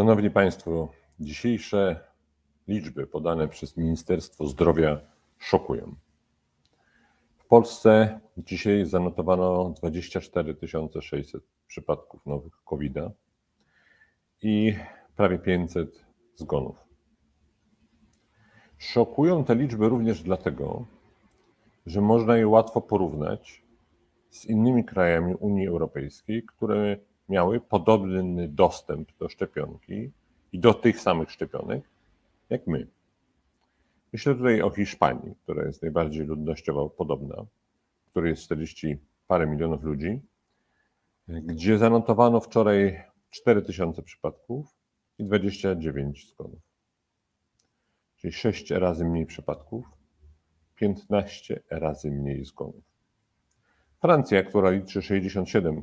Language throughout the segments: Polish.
Szanowni Państwo, dzisiejsze liczby podane przez Ministerstwo Zdrowia szokują. W Polsce dzisiaj zanotowano 24 600 przypadków nowych covid i prawie 500 zgonów. Szokują te liczby również dlatego, że można je łatwo porównać z innymi krajami Unii Europejskiej, które miały podobny dostęp do szczepionki i do tych samych szczepionek jak my. Myślę tutaj o Hiszpanii, która jest najbardziej ludnościowo podobna, w której jest 40 parę milionów ludzi, gdzie zanotowano wczoraj 4000 przypadków i 29 zgonów. Czyli 6 razy mniej przypadków, 15 razy mniej zgonów. Francja, która liczy 67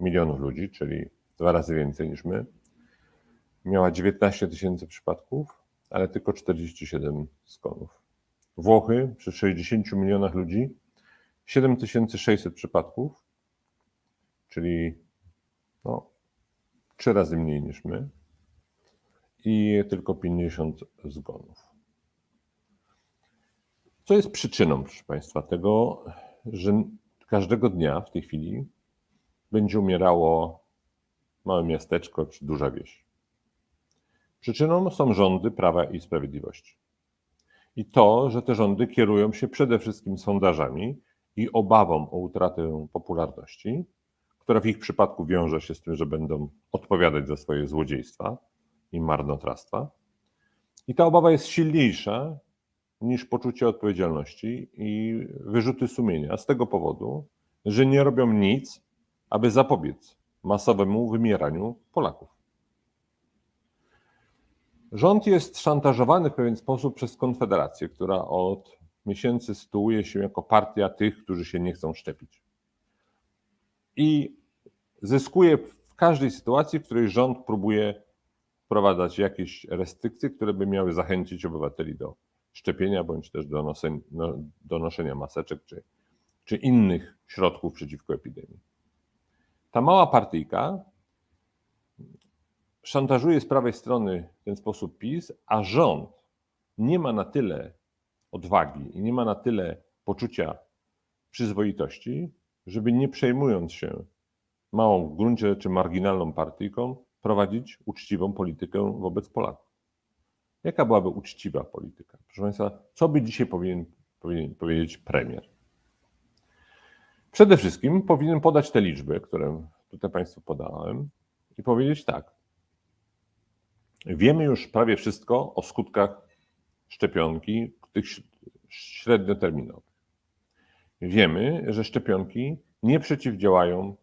milionów ludzi, czyli dwa razy więcej niż my, miała 19 tysięcy przypadków, ale tylko 47 zgonów. Włochy przy 60 milionach ludzi 7600 przypadków, czyli no, 3 razy mniej niż my i tylko 50 zgonów. Co jest przyczyną, proszę Państwa, tego, że każdego dnia w tej chwili będzie umierało małe miasteczko czy duża wieś? Przyczyną są rządy Prawa i Sprawiedliwości. I to, że te rządy kierują się przede wszystkim sondażami i obawą o utratę popularności, która w ich przypadku wiąże się z tym, że będą odpowiadać za swoje złodziejstwa i marnotrawstwa. I ta obawa jest silniejsza niż poczucie odpowiedzialności i wyrzuty sumienia z tego powodu, że nie robią nic, aby zapobiec masowemu wymieraniu Polaków. Rząd jest szantażowany w pewien sposób przez Konfederację, która od miesięcy sytuuje się jako partia tych, którzy się nie chcą szczepić. I zyskuje w każdej sytuacji, w której rząd próbuje wprowadzać jakieś restrykcje, które by miały zachęcić obywateli do szczepienia bądź też do, no, do noszenia maseczek czy, czy innych środków przeciwko epidemii. Ta mała partyjka szantażuje z prawej strony w ten sposób PiS, a rząd nie ma na tyle odwagi i nie ma na tyle poczucia przyzwoitości, żeby nie przejmując się małą w gruncie rzeczy marginalną partyjką, prowadzić uczciwą politykę wobec Polaków. Jaka byłaby uczciwa polityka? Proszę Państwa, co by dzisiaj powinien, powinien powiedzieć premier? Przede wszystkim powinien podać te liczby, które tutaj Państwu podałem i powiedzieć tak. Wiemy już prawie wszystko o skutkach szczepionki, tych średnioterminowych. Wiemy, że szczepionki nie przeciwdziałają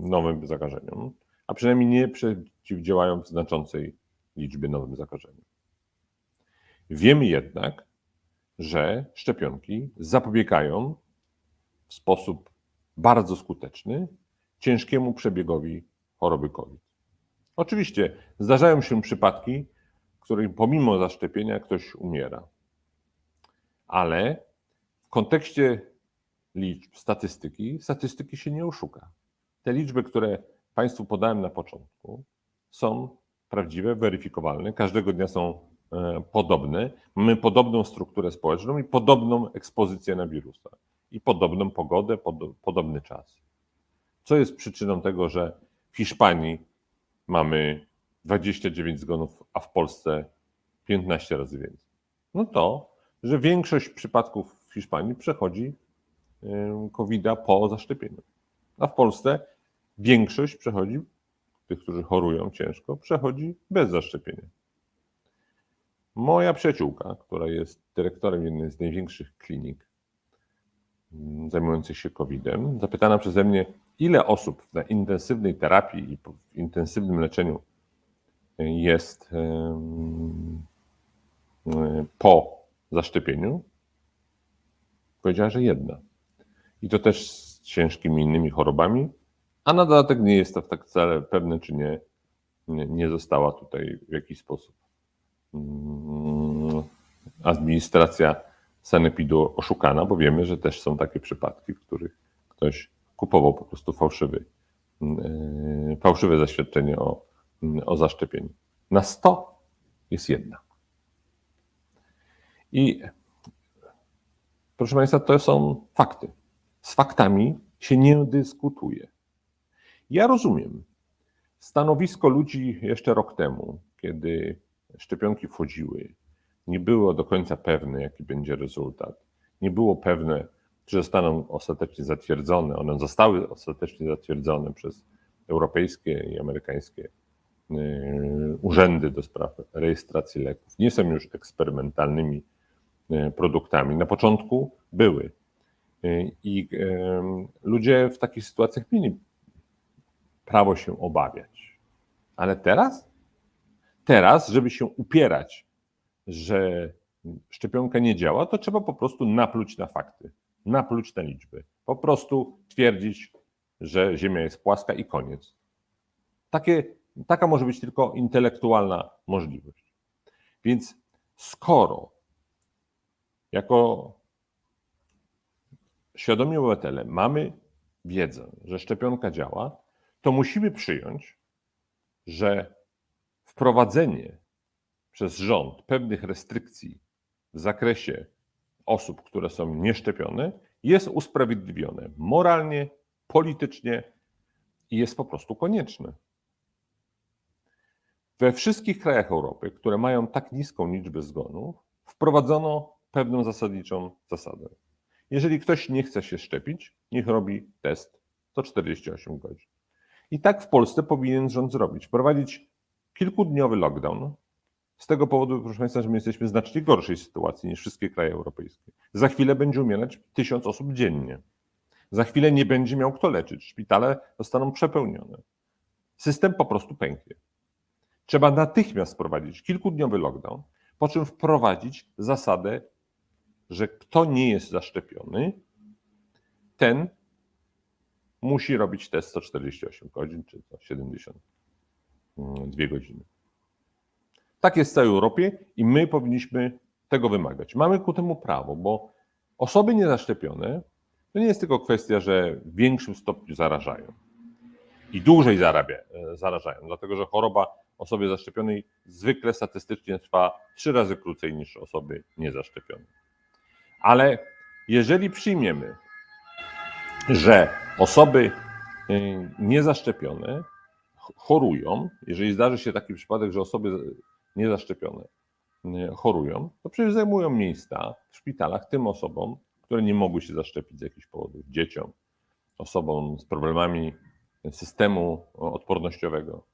nowym zakażeniom, a przynajmniej nie przeciwdziałają w znaczącej liczbie nowym zakażeniom. Wiemy jednak, że szczepionki zapobiegają w sposób bardzo skuteczny ciężkiemu przebiegowi choroby COVID. Oczywiście zdarzają się przypadki, w których pomimo zaszczepienia ktoś umiera, ale w kontekście liczb, statystyki, statystyki się nie oszuka. Te liczby, które Państwu podałem na początku, są prawdziwe, weryfikowalne, każdego dnia są e, podobne. Mamy podobną strukturę społeczną i podobną ekspozycję na wirusa, i podobną pogodę, pod, podobny czas. Co jest przyczyną tego, że w Hiszpanii mamy 29 zgonów, a w Polsce 15 razy więcej? No to, że większość przypadków w Hiszpanii przechodzi covid po zaszczepieniu, a w Polsce większość przechodzi, tych, którzy chorują ciężko, przechodzi bez zaszczepienia. Moja przyjaciółka, która jest dyrektorem jednej z największych klinik zajmujących się COVID-em, zapytana przeze mnie, ile osób na intensywnej terapii i w intensywnym leczeniu jest po zaszczepieniu, powiedziała, że jedna. I to też z ciężkimi innymi chorobami, a na dodatek nie jest to tak wcale pewne, czy nie, nie została tutaj w jakiś sposób mm, administracja sanepidu oszukana, bo wiemy, że też są takie przypadki, w których ktoś kupował po prostu fałszywy, mm, fałszywe zaświadczenie o mm, o zaszczepieniu. Na 100 jest jedna. I proszę Państwa, to są fakty. Z faktami się nie dyskutuje. Ja rozumiem stanowisko ludzi jeszcze rok temu, kiedy szczepionki wchodziły, nie było do końca pewne, jaki będzie rezultat. Nie było pewne, czy zostaną ostatecznie zatwierdzone. One zostały ostatecznie zatwierdzone przez europejskie i amerykańskie yy, urzędy do spraw rejestracji leków. Nie są już eksperymentalnymi yy, produktami. Na początku były. Yy, I ludzie w takich sytuacjach mieli prawo się obawiać. Ale teraz? Teraz, żeby się upierać, że szczepionka nie działa, to trzeba po prostu napluć na fakty, napluć na liczby. Po prostu twierdzić, że Ziemia jest płaska i koniec. Takie, taka może być tylko intelektualna możliwość. Więc skoro jako świadomi obywatele mamy wiedzę, że szczepionka działa, to musimy przyjąć, że wprowadzenie przez rząd pewnych restrykcji w zakresie osób, które są nieszczepione, jest usprawiedliwione moralnie, politycznie i jest po prostu konieczne. We wszystkich krajach Europy, które mają tak niską liczbę zgonów, wprowadzono pewną zasadniczą zasadę. Jeżeli ktoś nie chce się szczepić, niech robi test co 48 godzin. I tak w Polsce powinien rząd zrobić. Wprowadzić kilkudniowy lockdown. Z tego powodu, proszę Państwa, że my jesteśmy w znacznie gorszej sytuacji niż wszystkie kraje europejskie. Za chwilę będzie umierać tysiąc osób dziennie. Za chwilę nie będzie miał kto leczyć. Szpitale zostaną przepełnione. System po prostu pęknie. Trzeba natychmiast wprowadzić kilkudniowy lockdown, po czym wprowadzić zasadę, że kto nie jest zaszczepiony, ten musi robić test 148 godzin czy 72 godziny. Tak jest w całej Europie i my powinniśmy tego wymagać. Mamy ku temu prawo, bo osoby niezaszczepione to nie jest tylko kwestia, że w większym stopniu zarażają i dłużej zarabia, e, zarażają, dlatego że choroba osoby zaszczepionej zwykle statystycznie trwa trzy razy krócej niż osoby niezaszczepione. Ale jeżeli przyjmiemy, że osoby y, niezaszczepione chorują, jeżeli zdarzy się taki przypadek, że osoby niezaszczepione chorują, to przecież zajmują miejsca w szpitalach tym osobom, które nie mogły się zaszczepić z jakichś powodów, dzieciom, osobom z problemami systemu odpornościowego.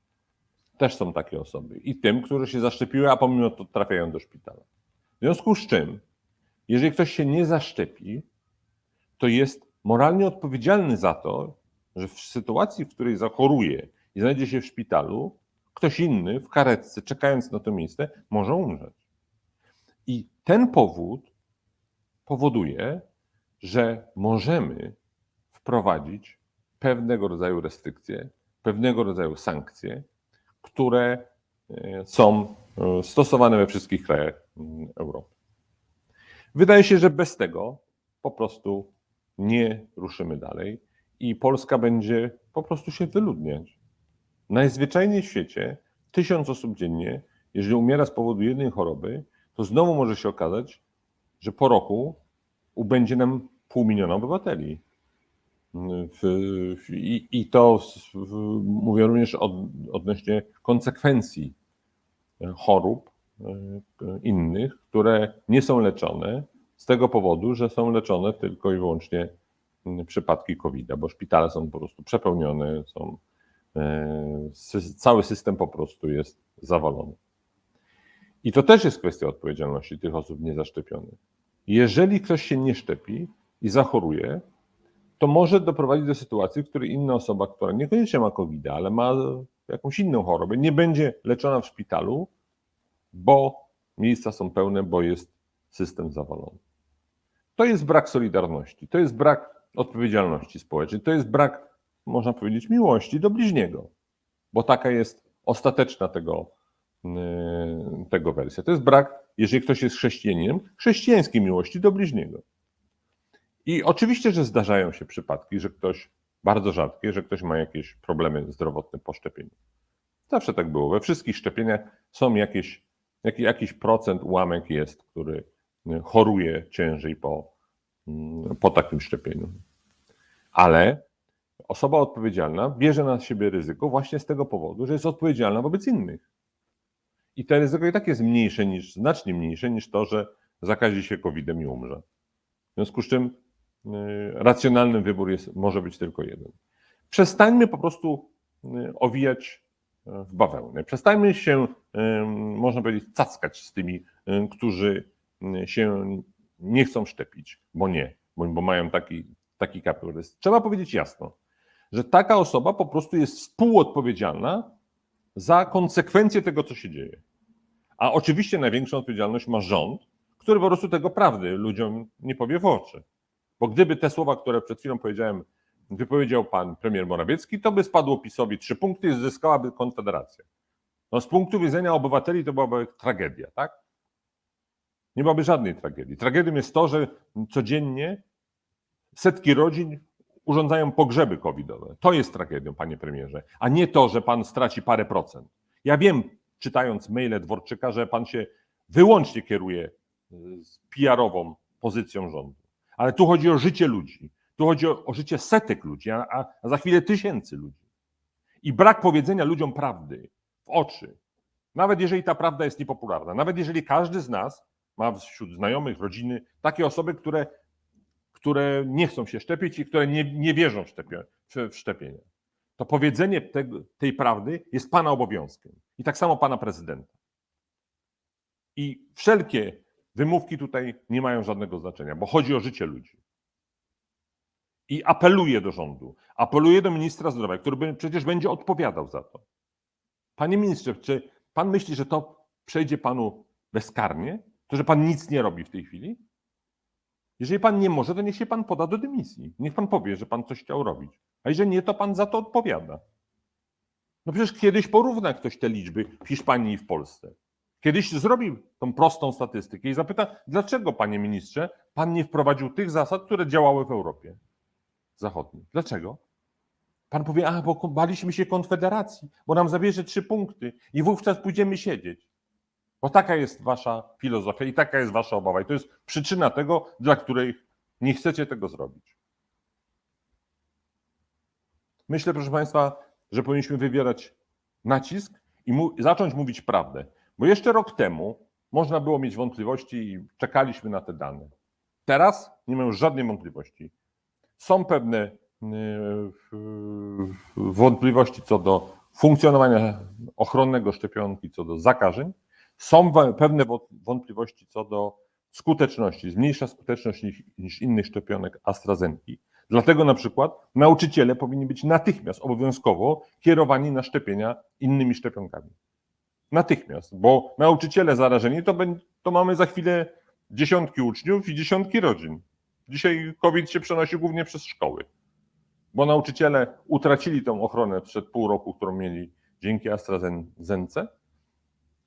Też są takie osoby. I tym, którzy się zaszczepiły, a pomimo to trafiają do szpitala. W związku z czym, jeżeli ktoś się nie zaszczepi, to jest moralnie odpowiedzialny za to, że w sytuacji, w której zachoruje i znajdzie się w szpitalu, ktoś inny w karetce, czekając na to miejsce, może umrzeć. I ten powód powoduje, że możemy wprowadzić pewnego rodzaju restrykcje, pewnego rodzaju sankcje, które e, są e, stosowane we wszystkich krajach mm, Europy. Wydaje się, że bez tego po prostu nie ruszymy dalej i Polska będzie po prostu się wyludniać. Najzwyczajniej w świecie tysiąc osób dziennie, jeżeli umiera z powodu jednej choroby, to znowu może się okazać, że po roku ubędzie nam pół miliona obywateli. I, to mówię również od, odnośnie konsekwencji chorób e, innych, które nie są leczone z tego powodu, że są leczone tylko i wyłącznie przypadki COVID-a, bo szpitale są po prostu przepełnione, są, cały system po prostu jest zawalony. I to też jest kwestia odpowiedzialności tych osób niezaszczepionych. Jeżeli ktoś się nie szczepi i zachoruje, to może doprowadzić do sytuacji, w której inna osoba, która niekoniecznie ma COVID, ale ma jakąś inną chorobę, nie będzie leczona w szpitalu, bo miejsca są pełne, bo jest system zawalony. To jest brak solidarności, to jest brak odpowiedzialności społecznej, to jest brak, można powiedzieć, miłości do bliźniego, bo taka jest ostateczna tego, yy, tego wersja. To jest brak, jeżeli ktoś jest chrześcijaninem, chrześcijańskiej miłości do bliźniego. I oczywiście, że zdarzają się przypadki, że ktoś, bardzo rzadkie, że ktoś ma jakieś problemy zdrowotne po szczepieniu. Zawsze tak było. We wszystkich szczepieniach są jakieś, jaki, jakiś procent, ułamek jest, który y, choruje ciężej po, mm, po takim szczepieniu. Ale osoba odpowiedzialna bierze na siebie ryzyko właśnie z tego powodu, że jest odpowiedzialna wobec innych. I to ryzyko i tak jest mniejsze niż, znacznie mniejsze niż to, że zakazi się COVID-em i umrze. W związku z czym y, racjonalny wybór jest, może być tylko jeden. Przestańmy po prostu y, owijać y, w bawełnę. Przestańmy się, można powiedzieć, cackać z tymi, którzy się nie chcą szczepić, bo nie, bo, bo mają taki, taki kaprys. Trzeba powiedzieć jasno, że taka osoba po prostu jest współodpowiedzialna za konsekwencje tego, co się dzieje. A oczywiście największą odpowiedzialność ma rząd, który po prostu tego prawdy ludziom nie powie w oczy. Bo gdyby te słowa, które przed chwilą powiedziałem, wypowiedział pan premier Morawiecki, to by spadło PiSowi trzy punkty i zyskałaby Konfederacja. No z punktu widzenia obywateli to byłaby tragedia, tak? Nie byłaby żadnej tragedii. Tragedią jest to, że codziennie setki rodzin urządzają pogrzeby covidowe. To jest tragedią, panie premierze, a nie to, że pan straci parę procent. Ja wiem, czytając maile Dworczyka, że pan się wyłącznie kieruje y, PR-ową pozycją rządu. Ale tu chodzi o życie ludzi. Tu chodzi o, o życie setek ludzi, a, a za chwilę tysięcy ludzi. I brak powiedzenia ludziom prawdy w oczy, nawet jeżeli ta prawda jest niepopularna, nawet jeżeli każdy z nas ma wśród znajomych, rodziny takie osoby, które, które nie chcą się szczepić i które nie, nie wierzą w, szczepie, szczepienie, to powiedzenie tej prawdy jest pana obowiązkiem. I tak samo pana prezydenta. I wszelkie wymówki tutaj nie mają żadnego znaczenia, bo chodzi o życie ludzi. I apeluję do rządu, apeluję do ministra zdrowia, który przecież będzie odpowiadał za to. Panie ministrze, czy pan myśli, że to przejdzie panu bezkarnie? To, że pan nic nie robi w tej chwili? Jeżeli pan nie może, to niech się pan poda do dymisji. Niech pan powie, że pan coś chciał robić. A jeżeli nie, to pan za to odpowiada. No przecież kiedyś porówna ktoś te liczby w Hiszpanii i w Polsce. Kiedyś zrobił tą prostą statystykę i zapyta, dlaczego, panie ministrze, pan nie wprowadził tych zasad, które działały w Europie Zachodniej? Dlaczego? Pan powie, a bo baliśmy się Konfederacji, bo nam zabierze trzy punkty i wówczas pójdziemy siedzieć. Bo taka jest wasza filozofia i taka jest wasza obawa. I to jest przyczyna tego, dla której nie chcecie tego zrobić. Myślę, proszę Państwa, że powinniśmy wywierać nacisk i mu- zacząć mówić prawdę. Bo jeszcze rok temu można było mieć wątpliwości i czekaliśmy na te dane. Teraz nie mam już żadnej wątpliwości. Są pewne y, wątpliwości co do funkcjonowania ochronnego szczepionki, co do zakażeń. Są pewne wo- wątpliwości co do skuteczności, zmniejsza skuteczność niż, niż innych szczepionek AstraZenki. Dlatego na przykład nauczyciele powinni być natychmiast obowiązkowo kierowani na szczepienia innymi szczepionkami. Natychmiast, bo nauczyciele zarażeni to, to mamy za chwilę dziesiątki uczniów i dziesiątki rodzin. Dzisiaj COVID się przenosi głównie przez szkoły, bo nauczyciele utracili tą ochronę przed pół roku, którą mieli dzięki AstraZence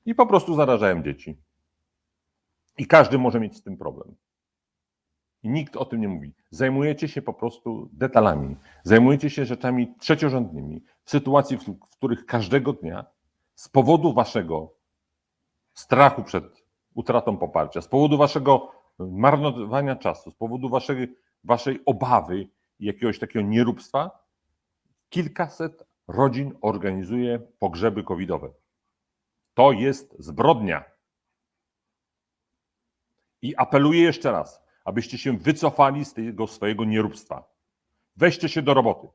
i po prostu zarażają dzieci. I każdy może mieć z tym problem. I nikt o tym nie mówi. Zajmujecie się po prostu detalami. Zajmujecie się rzeczami trzeciorządnymi w sytuacji, w których każdego dnia z powodu waszego strachu przed utratą poparcia, z powodu waszego marnowania czasu, z powodu waszej, waszej obawy i jakiegoś takiego nieróbstwa, kilkaset rodzin organizuje pogrzeby covidowe. To jest zbrodnia. I apeluję jeszcze raz, abyście się wycofali z tego swojego nieróbstwa. Weźcie się do roboty.